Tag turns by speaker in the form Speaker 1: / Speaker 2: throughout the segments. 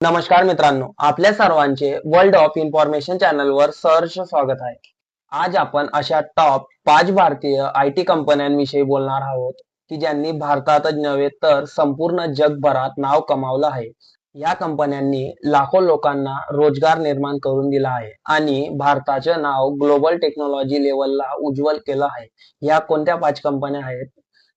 Speaker 1: नमस्कार मित्रांनो आपल्या सर्वांचे वर्ल्ड ऑफ इन्फॉर्मेशन चॅनलवर सहर्ष स्वागत आहे. आज आपण अशा टॉप पाच भारतीय आय टी कंपन्यांविषयी बोलणार आहोत की ज्यांनी भारतातच नव्हे तर संपूर्ण जगभरात नाव कमावलं आहे. या कंपन्यांनी लाखो लोकांना रोजगार निर्माण करून दिला आहे आणि भारताचे नाव ग्लोबल टेक्नॉलॉजी लेवलला उज्ज्वल केलं आहे. या कोणत्या पाच कंपन्या आहेत?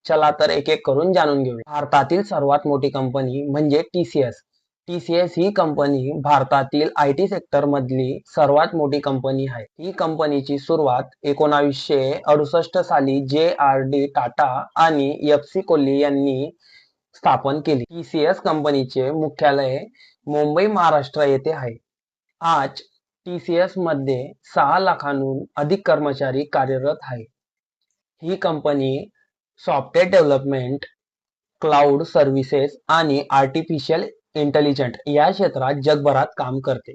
Speaker 1: चला तर एक एक करून जाणून घेऊया. भारतातील सर्वात मोठी कंपनी म्हणजे टीसीएस टीसीएस ही कंपनी भारतातील आय टी सेक्टर मधली सर्वात मोठी कंपनी आहे. ही कंपनीची सुरुवात एकोणावीसशे अडुसष्ट साली जे आर डी टाटा आणि एफ सी कोल्ली यांनी स्थापन केली. टीसीएस कंपनीचे मुख्यालय मुंबई महाराष्ट्र येथे आहे. आज टीसीएसमध्ये सहा लाखांहून अधिक कर्मचारी कार्यरत आहे. ही company software development cloud services आणि आर्टिफिशियल इंटेलिजंट या क्षेत्रात जगभरात काम करते.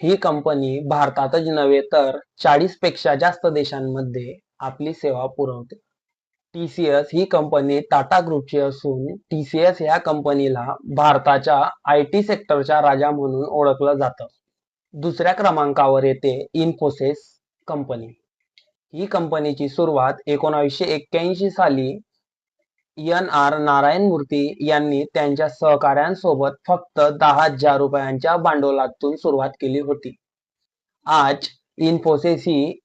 Speaker 1: ही कंपनी भारतातच नव्हे तर चाळीसपेक्षा जास्त देशांमध्ये आपली सेवा पुरवते. टीसीएस ही कंपनी टाटा ग्रुपची असून टीसीएस या कंपनीला भारताच्या आय टी सेक्टरच्या राजा म्हणून ओळखलं जातं. दुसऱ्या क्रमांकावर येते इन्फोसिस कंपनी ही कंपनीची सुरुवात एकोणावीसशे एक्क्याऐंशी साली एन आर नारायण मूर्ती यांनी त्यांच्या सहकाऱ्यांसोबत फक्त दहा हजार रुपयांच्या भांडवलातून सुरुवात केली होती. आज इन्फोसिस ही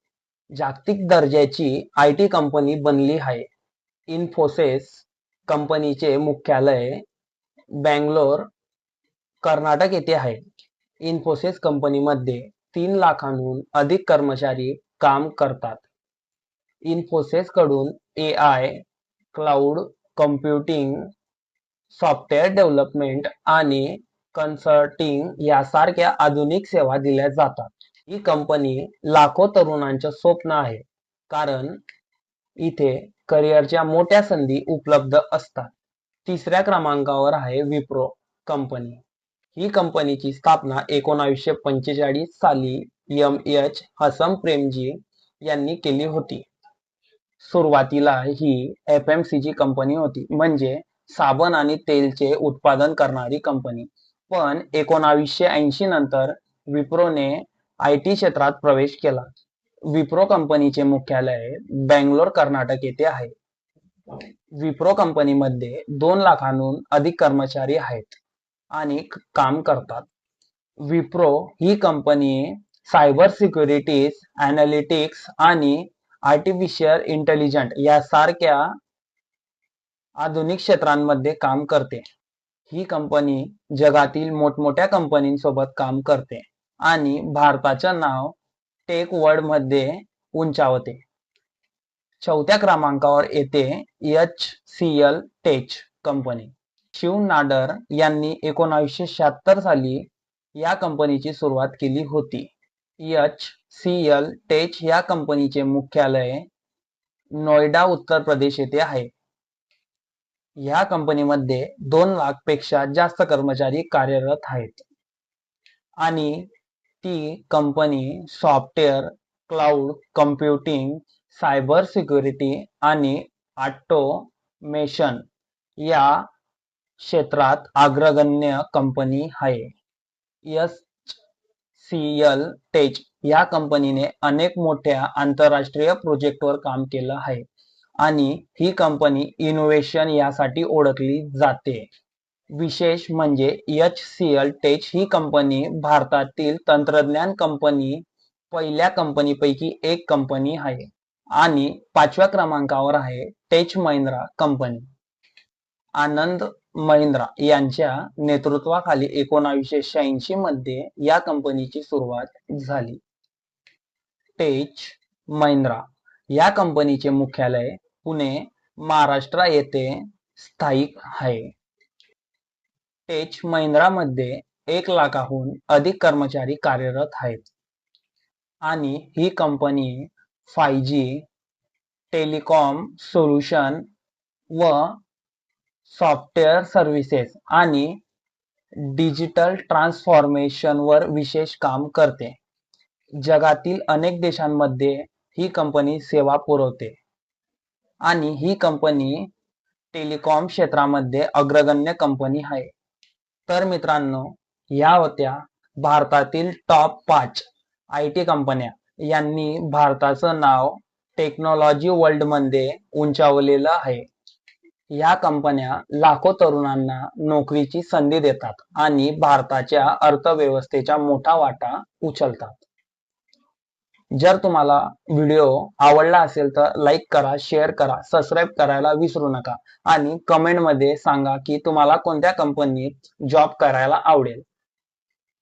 Speaker 1: जागतिक दर्जाची आय टी कंपनी बनली आहे. इन्फोसिस कंपनीचे मुख्यालय बँगलोर कर्नाटक येथे आहे. इन्फोसिस कंपनीमध्ये तीन लाखांहून अधिक कर्मचारी काम करतात. इन्फोसिसकडून A I cloud computing software development आणि कन्सल्टिंग यासारख्या आधुनिक सेवा दिल्या जातात. ही कंपनी लाखो तरुणांचे स्वप्न आहे. कारण इथे करिअरच्या मोठ्या संधी उपलब्ध असतात. तिसऱ्या क्रमांकावर आहे विप्रो कंपनी ही कंपनीची स्थापना एकोणावीसशे पंचेचाळीस साली एम एच हसम प्रेमजी यांनी केली होती. सुरुवातीला ही एफ एम सी ची कंपनी होती. म्हणजे साबण आणि तेलचे उत्पादन करणारी कंपनी पण एकोणावीसशे ऐंशी नंतर विप्रोने आय टी क्षेत्रात प्रवेश केला. विप्रो कंपनीचे मुख्यालय बेंगलोर कर्नाटक येथे आहे. विप्रो कंपनीमध्ये दोन लाखांहून अधिक कर्मचारी आहेत आणि काम करतात. विप्रो ही कंपनी सायबर सिक्युरिटीज अनालिटिक्स आणि आर्टिफिशियल इंटेलिजंट यासारख्या आधुनिक क्षेत्रांमध्ये काम करते. ही कंपनी जगातील मोठमोठ्या कंपनींसोबत काम करते आणि भारताचं नाव टेक वर्ल्डमध्ये उंचावते. चौथ्या क्रमांकावर येते H C L tech company Shiv Nadar यांनी एकोणावीसशे शहात्तर साली या कंपनीची सुरुवात केली होती. एच सी एल टेच या कंपनीचे मुख्यालय नोएडा उत्तर प्रदेश येथे आहे. या कंपनीमध्ये दोन लाखपेक्षा जास्त कर्मचारी कार्यरत आहेत. आणि ती company software cloud computing cyber security आणि ऑटोमेशन या क्षेत्रात अग्रगण्य कंपनी आहे. एस सी एल टेच या कंपनीने अनेक मोठ्या आंतरराष्ट्रीय प्रोजेक्टवर काम केलं आहे आणि ही कंपनी इनोव्हेशन यासाठी ओळखली जाते. विशेष म्हणजे एच सी एल टेच ही कंपनी भारतातील तंत्रज्ञान कंपनी पहिल्या कंपनीपैकी एक कंपनी आहे आणि पाचव्या क्रमांकावर आहे टेच महिंद्रा कंपनी. आनंद महिंद्रा यांच्या नेतृत्वाखाली एकोणावीसशे शहाऐंशी मध्ये या कंपनीची सुरुवात झाली. टेच महिंद्रा या कंपनीचे मुख्यालय पुणे महाराष्ट्र येथे स्थायिक आहे. टेच महिंद्रामध्ये एक लाखाहून अधिक कर्मचारी कार्यरत आहेत. आणि ही company five G telecom solution व सॉफ्टवेअर सर्व्हिसेस आणि डिजिटल ट्रान्सफॉर्मेशनवर विशेष काम करते. जगातील अनेक देशांमध्ये ही कंपनी सेवा पुरवते. आणि ही कंपनी टेलिकॉम क्षेत्रामध्ये अग्रगण्य कंपनी आहे. तर मित्रांनो या होत्या भारतातील टॉप पाच आय टी कंपन्या यांनी भारताचं नाव टेक्नॉलॉजी वर्ल्डमध्ये उंचावलेलं आहे. या कंपन्या लाखो तरुणांना नोकरीची संधी देतात आणि भारताच्या अर्थव्यवस्थेचा मोठा वाटा उचलतात. जर तुम्हाला व्हिडिओ आवडला असेल तर लाईक करा शेअर करा सबस्क्राईब करायला विसरू नका. आणि कमेंटमध्ये सांगा की तुम्हाला कोणत्या कंपनीत जॉब करायला आवडेल.